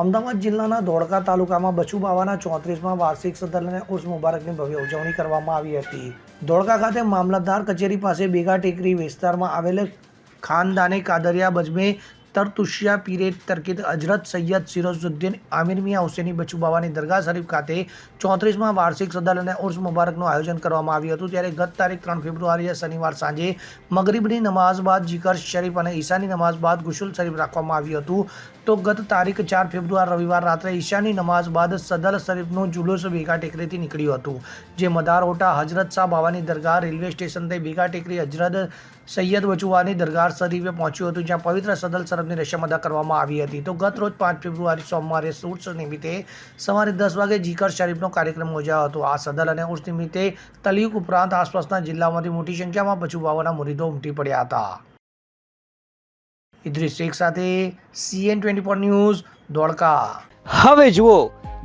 અમદાવાદ જિલ્લાના ધોળકા તાલુકામાં બચુબાવાના ચોત્રીસમાં વાર્ષિક સદન અને ઉર્સ મુબારકની ભવ્ય ઉજવણી કરવામાં આવી હતી. ધોળકા ખાતે મામલતદાર કચેરી પાસે બેગા ટેકરી વિસ્તારમાં આવેલ ખાનદાને કાદરિયા બજમે તરતુશિયા પીરે તરકીદ હજરત સૈયદ સિરોઝુદ્દીન આમિર મિયા હુસેની બચુબાવાની દરગાહ શરીફ ખાતે ચોત્રીસમાં વાર્ષિક સદલ અને ઉર્સ મુબારકનું આયોજન કરવામાં આવ્યું હતું. ત્યારે ગત તારીખ ત્રણ ફેબ્રુઆરીએ શનિવાર સાંજે મગરીબની નમાઝ બાદ જીકર શરીફ અને ઈશાની નમાઝ બાદ ગુશુલ શરીફ રાખવામાં આવ્યું હતું. તો ગત તારીખ ચાર ફેબ્રુઆર રવિવાર રાત્રે ઈશાની નમાઝ બાદ સદલ શરીફનું જુલુસ ભેગા ટેકરીથી નીકળ્યું હતું, જે મદારઓટા હજરત શાહ બાવાની દરગાહ રેલવે સ્ટેશનથી ભેગા ટેકરી હજરત સૈયદ વચુવાની દરગાહ શરીફે પહોંચ્યું હતું, જ્યાં પવિત્ર સદલ શરફની રસમ અદા કરવામાં આવી હતી. તો ગત રોજ પાંચ ફેબ્રુઆરી સોમવારે સુર્સ નિમિત્તે સવારે દસ વાગે જીકર શરીફનો કાર્યક્રમ યોજાયો હતો. આ સદલ અને ઉર્સ નિમિત્તે તલીક ઉપરાંત આસપાસના જિલ્લામાંથી મોટી સંખ્યામાં બચુ મુરીદો ઉમટી પડ્યા હતા. ઇદ્રિસ શેખ સાથે CN twenty four news Dholka હવે જુઓ,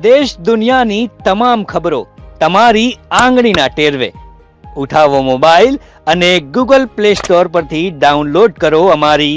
દેશ દુનિયાની તમામ ખબરો તમારી આંગળીના ટેરવે. ઉઠાવો મોબાઈલ અને ગૂગલ પ્લે સ્ટોર પરથી ડાઉનલોડ કરો અમારી